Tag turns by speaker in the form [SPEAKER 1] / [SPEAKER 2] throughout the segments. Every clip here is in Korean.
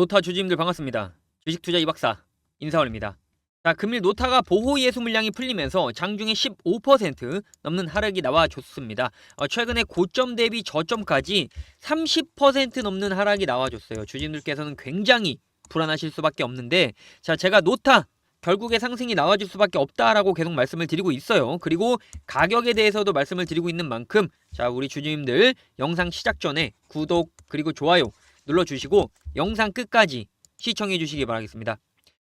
[SPEAKER 1] 노타 주주님들 반갑습니다. 주식투자 이박사 인사올입니다. 자, 금일 노타가 보호 예수 물량이 풀리면서 장중에 15% 넘는 하락이 나와줬습니다. 어, 최근에 고점 대비 저점까지 30% 넘는 하락이 나와줬어요. 주주님들께서는 굉장히 불안하실 수밖에 없는데, 자, 제가 노타 결국에 상승이 나와줄 수밖에 없다라고 계속 말씀을 드리고 있어요. 그리고 가격에 대해서도 말씀을 드리고 있는 만큼, 자, 우리 주주님들 영상 시작 전에 구독 그리고 좋아요 눌러주시고 영상 끝까지 시청해 주시기 바라겠습니다.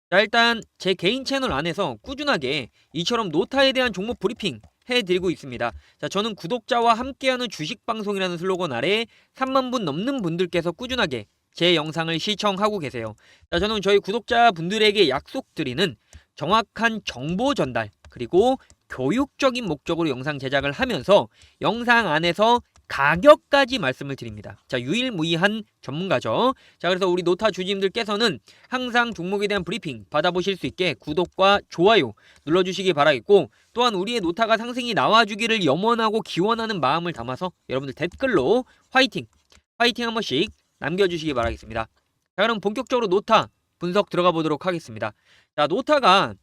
[SPEAKER 1] 자 일단 제 개인 채널 안에서 꾸준하게 이처럼 노타에 대한 종목 브리핑 해드리고 있습니다. 자 저는 구독자와 함께하는 주식 방송이라는 슬로건 아래 3만 분 넘는 분들께서 꾸준하게 제 영상을 시청하고 계세요. 자 저는 저희 구독자 분들에게 약속드리는 정확한 정보 전달 그리고 교육적인 목적으로 영상 제작을 하면서 영상 안에서 가격까지 말씀을 드립니다. 자, 유일무이한 전문가죠. 자, 그래서 우리 노타 주주님들께서는 항상 종목에 대한 브리핑 받아보실 수 있게 구독과 좋아요 눌러주시기 바라겠고, 또한 우리의 노타가 상승이 나와주기를 염원하고 기원하는 마음을 담아서 여러분들 댓글로 화이팅! 화이팅 한 번씩 남겨주시기 바라겠습니다. 자, 그럼 본격적으로 노타 분석 들어가 보도록 하겠습니다. 자, 노타가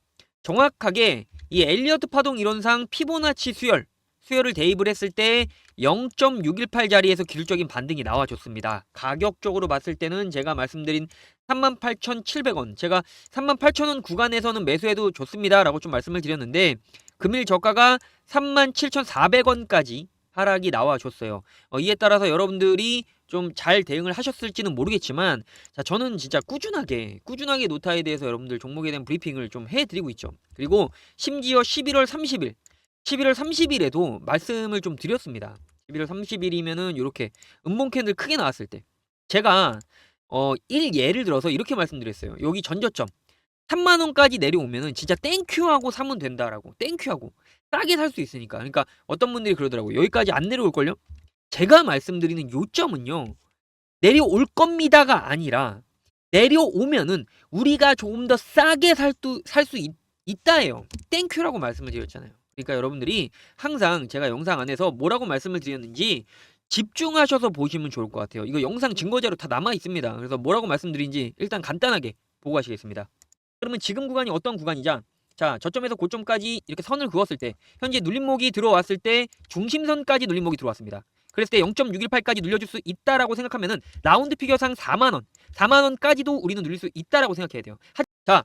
[SPEAKER 1] 정확하게 이 엘리어트 파동 이론상 피보나치 수열, 수열을 대입을 했을 때 0.618 자리에서 기술적인 반등이 나와줬습니다. 가격적으로 봤을 때는 제가 말씀드린 38,700원, 제가 38,000원 구간에서는 매수해도 좋습니다라고 좀 말씀을 드렸는데 금일 저가가 37,400원까지 하락이 나와줬어요. 어, 이에 따라서 여러분들이 좀 잘 대응을 하셨을지는 모르겠지만 자 저는 진짜 꾸준하게 꾸준하게 노타에 대해서 여러분들 종목에 대한 브리핑을 좀 해드리고 있죠. 그리고 심지어 11월 30일 11월 30일에도 말씀을 좀 드렸습니다. 11월 30일이면은 이렇게 음봉 캔들 크게 나왔을 때 제가 어 1 예를 들어서 이렇게 말씀드렸어요. 여기 전저점 3만 원까지 내려오면은 진짜 땡큐하고 사면 된다라고 땡큐하고 싸게 살 수 있으니까 그러니까 어떤 분들이 그러더라고요. 여기까지 안 내려올 걸요? 제가 말씀드리는 요점은요. 내려올 겁니다가 아니라 내려오면은 우리가 조금 더 싸게 살 수 있다예요. 땡큐라고 말씀을 드렸잖아요. 그러니까 여러분들이 항상 제가 영상 안에서 뭐라고 말씀을 드렸는지 집중하셔서 보시면 좋을 것 같아요. 이거 영상 증거 자료 다 남아 있습니다. 그래서 뭐라고 말씀드린지 일단 간단하게 보고 가시겠습니다. 그러면 지금 구간이 어떤 구간이자 자 저점에서 고점까지 이렇게 선을 그었을 때 현재 눌림목이 들어왔을 때 중심선까지 눌림목이 들어왔습니다. 그랬을 때 0.618까지 눌려줄 수 있다라고 생각하면은 라운드 피겨상 4만 원, 4만 원까지도 우리는 눌릴 수 있다라고 생각해야 돼요. 하, 자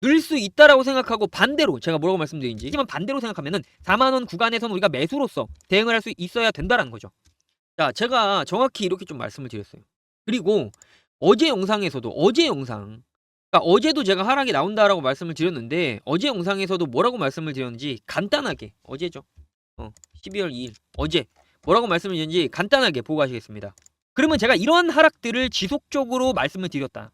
[SPEAKER 1] 늘 수 있다라고 생각하고 반대로 제가 뭐라고 말씀드린지 하지만 반대로 생각하면은 4만 원 구간에서는 우리가 매수로서 대응을 할 수 있어야 된다라는 거죠. 자, 제가 정확히 이렇게 좀 말씀을 드렸어요. 그리고 어제 영상에서도 어제 영상 그러니까 어제도 제가 하락이 나온다라고 말씀을 드렸는데 어제 영상에서도 뭐라고 말씀을 드렸는지 간단하게 어제죠. 어, 12월 2일 어제 뭐라고 말씀을 드렸는지 간단하게 보고 가시겠습니다. 그러면 제가 이러한 하락들을 지속적으로 말씀을 드렸다.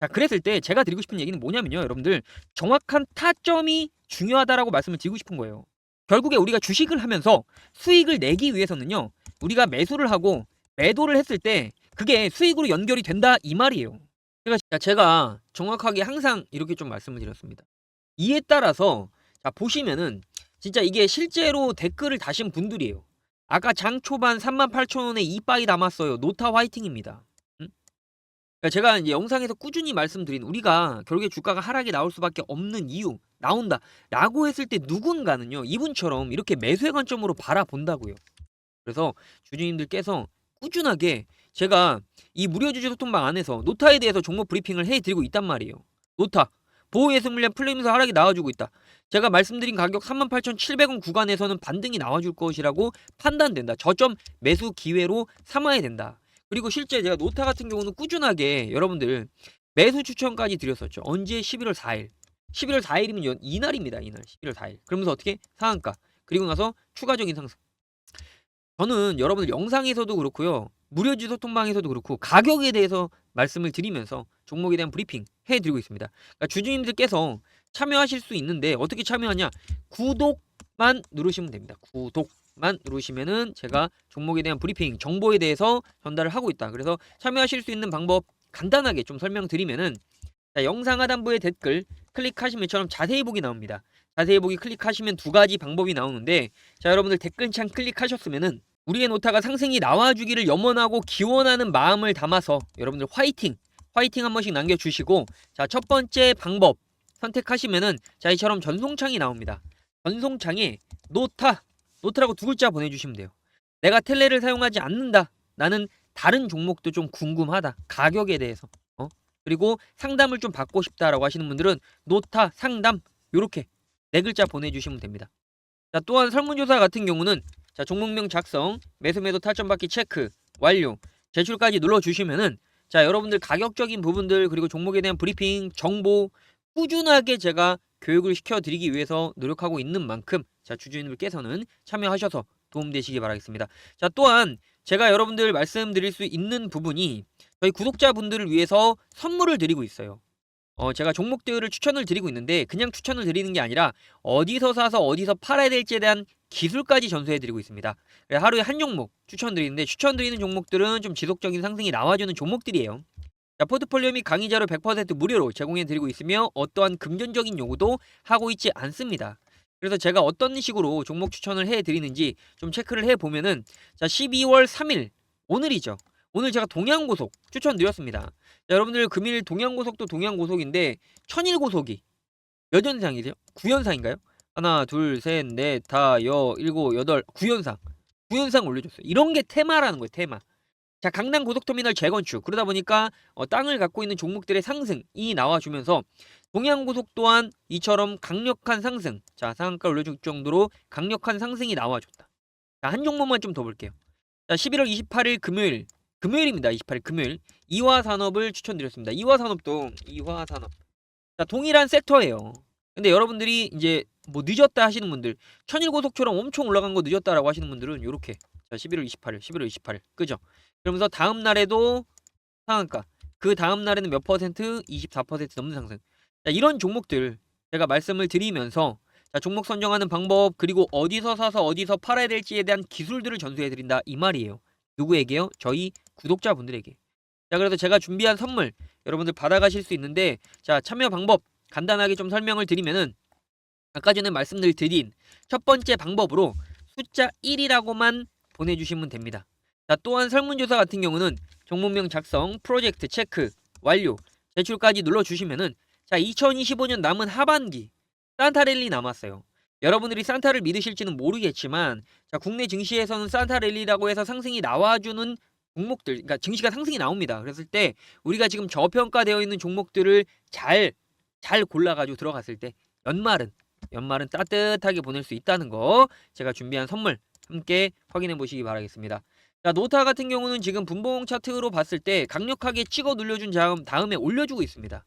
[SPEAKER 1] 자, 그랬을 때 제가 드리고 싶은 얘기는 뭐냐면요. 여러분들 정확한 타점이 중요하다라고 말씀을 드리고 싶은 거예요. 결국에 우리가 주식을 하면서 수익을 내기 위해서는요. 우리가 매수를 하고 매도를 했을 때 그게 수익으로 연결이 된다 이 말이에요. 자, 제가 정확하게 항상 이렇게 좀 말씀을 드렸습니다. 이에 따라서 자 보시면은 진짜 이게 실제로 댓글을 다신 분들이에요. 아까 장 초반 38,000원에 이빠이 남았어요. 노타 화이팅입니다. 응? 그러니까 제가 이제 영상에서 꾸준히 말씀드린 우리가 결국에 주가가 하락이 나올 수밖에 없는 이유 나온다 라고 했을 때 누군가는요 이분처럼 이렇게 매수의 관점으로 바라본다고요. 그래서 주주님들께서 꾸준하게 제가 이 무료 주주 소통방 안에서 노타에 대해서 종목 브리핑을 해드리고 있단 말이에요. 노타 보호예수 물량 풀리면서 하락이 나와주고 있다. 제가 말씀드린 가격 38,700원 구간에서는 반등이 나와줄 것이라고 판단된다. 저점 매수 기회로 삼아야 된다. 그리고 실제 제가 노타 같은 경우는 꾸준하게 여러분들 매수 추천까지 드렸었죠. 언제 11월 4일. 11월 4일이면 이날입니다. 이날 11월 4일. 그러면서 어떻게 상한가 그리고 나서 추가적인 상승. 저는 여러분들 영상에서도 그렇고요. 무료 지 소통방에서도 그렇고 가격에 대해서 말씀을 드리면서 종목에 대한 브리핑 해드리고 있습니다. 그러니까 주주님들께서 참여하실 수 있는데 어떻게 참여하냐? 구독만 누르시면 됩니다. 구독 만 누르시면은 제가 종목에 대한 브리핑 정보에 대해서 전달을 하고 있다. 그래서 참여하실 수 있는 방법 간단하게 좀 설명드리면은 자, 영상 하단부에 댓글 클릭하시면 처럼 자세히 보기 나옵니다. 자세히 보기 클릭하시면 두 가지 방법이 나오는데 자 여러분들 댓글창 클릭하셨으면은 우리의 노타가 상승이 나와주기를 염원하고 기원하는 마음을 담아서 여러분들 화이팅 화이팅 한 번씩 남겨주시고 자 첫 번째 방법 선택하시면은 자 이처럼 전송창이 나옵니다. 전송창에 노타 노트라고 두 글자 보내주시면 돼요. 내가 텔레를 사용하지 않는다. 나는 다른 종목도 좀 궁금하다. 가격에 대해서. 어? 그리고 상담을 좀 받고 싶다라고 하시는 분들은 노타 상담 요렇게 네 글자 보내주시면 됩니다. 자 또한 설문조사 같은 경우는 자 종목명 작성, 매수 매도 타점 받기 체크 완료, 제출까지 눌러주시면은 자 여러분들 가격적인 부분들 그리고 종목에 대한 브리핑 정보 꾸준하게 제가 교육을 시켜드리기 위해서 노력하고 있는 만큼 자 주주님들께서는 참여하셔서 도움되시기 바라겠습니다. 자 또한 제가 여러분들 말씀드릴 수 있는 부분이 저희 구독자분들을 위해서 선물을 드리고 있어요. 어 제가 종목들을 추천을 드리고 있는데 그냥 추천을 드리는 게 아니라 어디서 사서 어디서 팔아야 될지에 대한 기술까지 전수해 드리고 있습니다. 하루에 한 종목 추천드리는데 추천드리는 종목들은 좀 지속적인 상승이 나와주는 종목들이에요. 자, 포트폴리오 및 강의 자료 100% 무료로 제공해 드리고 있으며 어떠한 금전적인 요구도 하고 있지 않습니다. 그래서 제가 어떤 식으로 종목 추천을 해 드리는지 좀 체크를 해 보면은 자, 12월 3일 오늘이죠. 오늘 제가 동양고속 추천드렸습니다. 자, 여러분들 금일 동양고속도 동양고속인데 천일고속이 몇 연상이죠? 9연상인가요? 하나, 둘, 셋, 넷, 다, 여, 일곱, 여덟, 9연상. 9연상 올려줬어요. 이런 게 테마라는 거예요, 테마. 자, 강남 고속터미널 재건축. 그러다 보니까 어, 땅을 갖고 있는 종목들의 상승이 나와주면서 동양고속 또한 이처럼 강력한 상승. 자, 상한가 올려줄 정도로 강력한 상승이 나와줬다. 자, 한 종목만 좀 더 볼게요. 자, 11월 28일 금요일. 금요일입니다. 28일 금요일. 이화산업을 추천드렸습니다. 이화산업도 이화산업. 자, 동일한 섹터예요. 근데 여러분들이 이제 뭐 늦었다 하시는 분들, 천일고속처럼 엄청 올라간 거 늦었다라고 하시는 분들은 요렇게 자, 11월 28일, 11월 28일. 그죠? 그러면서 다음 날에도 상한가. 그 다음 날에는 몇 퍼센트? 24% 넘는 상승. 자, 이런 종목들 제가 말씀을 드리면서 자, 종목 선정하는 방법 그리고 어디서 사서 어디서 팔아야 될지에 대한 기술들을 전수해 드린다 이 말이에요. 누구에게요? 저희 구독자분들에게. 자, 그래서 제가 준비한 선물 여러분들 받아가실 수 있는데 자, 참여 방법 간단하게 좀 설명을 드리면은 아까 전에 말씀을 드린 첫 번째 방법으로 숫자 1이라고만 보내주시면 됩니다. 자, 또한 설문조사 같은 경우는 종목명 작성, 프로젝트 체크, 완료, 제출까지 눌러주시면은 자, 2025년 남은 하반기 산타랠리 남았어요. 여러분들이 산타를 믿으실지는 모르겠지만 자, 국내 증시에서는 산타랠리라고 해서 상승이 나와주는 종목들, 그러니까 증시가 상승이 나옵니다. 그랬을 때 우리가 지금 저평가되어 있는 종목들을 잘 잘 골라가지고 들어갔을 때 연말은 연말은 따뜻하게 보낼 수 있다는 거 제가 준비한 선물 함께 확인해 보시기 바라겠습니다. 자, 노타 같은 경우는 지금 분봉 차트로 봤을 때 강력하게 찍어 눌려준 다음, 다음에 올려주고 있습니다.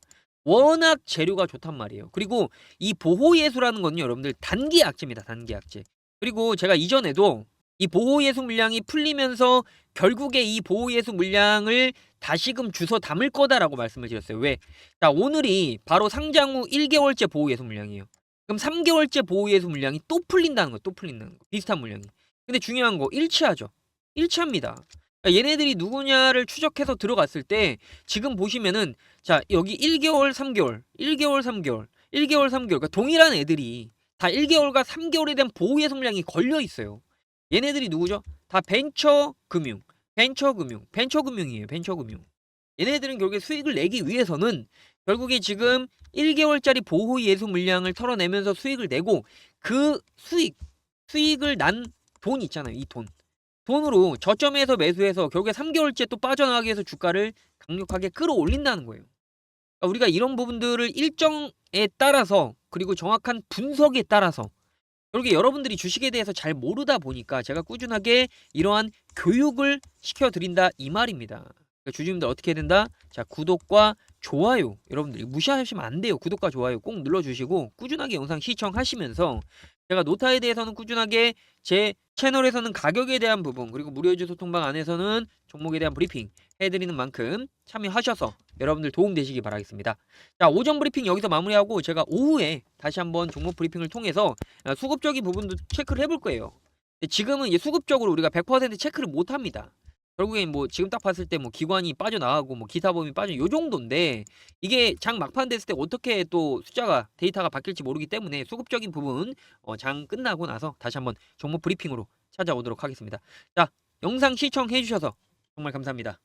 [SPEAKER 1] 워낙 재료가 좋단 말이에요. 그리고 이 보호 예수라는 건요, 여러분들 단기 악재입니다. 단기 악재. 그리고 제가 이전에도 이 보호 예수 물량이 풀리면서 결국에 이 보호 예수 물량을 다시금 주워 담을 거다라고 말씀을 드렸어요. 왜? 자, 오늘이 바로 상장 후 1개월째 보호 예수 물량이에요. 그럼 3개월째 보호 예수 물량이 또 풀린다는 거, 또 풀린다는 거. 비슷한 물량이. 근데 중요한 거 일치하죠. 일치합니다. 그러니까 얘네들이 누구냐를 추적해서 들어갔을 때 지금 보시면은 자 여기 1개월, 3개월, 1개월, 3개월, 1개월, 3개월 그러니까 동일한 애들이 다 1개월과 3개월에 대한 보호의 물량이 걸려 있어요. 얘네들이 누구죠? 다 벤처 금융, 벤처 금융, 벤처 금융이에요. 벤처 금융. 얘네들은 결국에 수익을 내기 위해서는 결국에 지금 1개월짜리 보호 예수 물량을 털어내면서 수익을 내고 그 수익 수익을 난 돈 있잖아요. 이 돈. 돈으로 저점에서 매수해서 결국에 3개월째 또 빠져나가기 위해서 주가를 강력하게 끌어올린다는 거예요. 그러니까 우리가 이런 부분들을 일정에 따라서 그리고 정확한 분석에 따라서 결국에 여러분들이 주식에 대해서 잘 모르다 보니까 제가 꾸준하게 이러한 교육을 시켜드린다 이 말입니다. 그러니까 주주님들 어떻게 해야 된다? 자 구독과 좋아요 여러분들 무시하시면 안 돼요. 구독과 좋아요 꼭 눌러주시고 꾸준하게 영상 시청하시면서 제가 노타에 대해서는 꾸준하게 제 채널에서는 가격에 대한 부분 그리고 무료 유주 소통방 안에서는 종목에 대한 브리핑 해드리는 만큼 참여하셔서 여러분들 도움 되시기 바라겠습니다. 자 오전 브리핑 여기서 마무리하고 제가 오후에 다시 한번 종목 브리핑을 통해서 어, 수급적인 부분도 체크를 해볼 거예요. 지금은 수급적으로 우리가 100% 체크를 못 합니다. 결국엔 뭐 지금 딱 봤을 때 뭐 기관이 빠져나가고 뭐 기사범위 빠져 요 정도인데 이게 장 막판 됐을 때 어떻게 또 숫자가 데이터가 바뀔지 모르기 때문에 수급적인 부분 어, 장 끝나고 나서 다시 한번 종목 브리핑으로 찾아오도록 하겠습니다. 자 영상 시청해 주셔서 정말 감사합니다.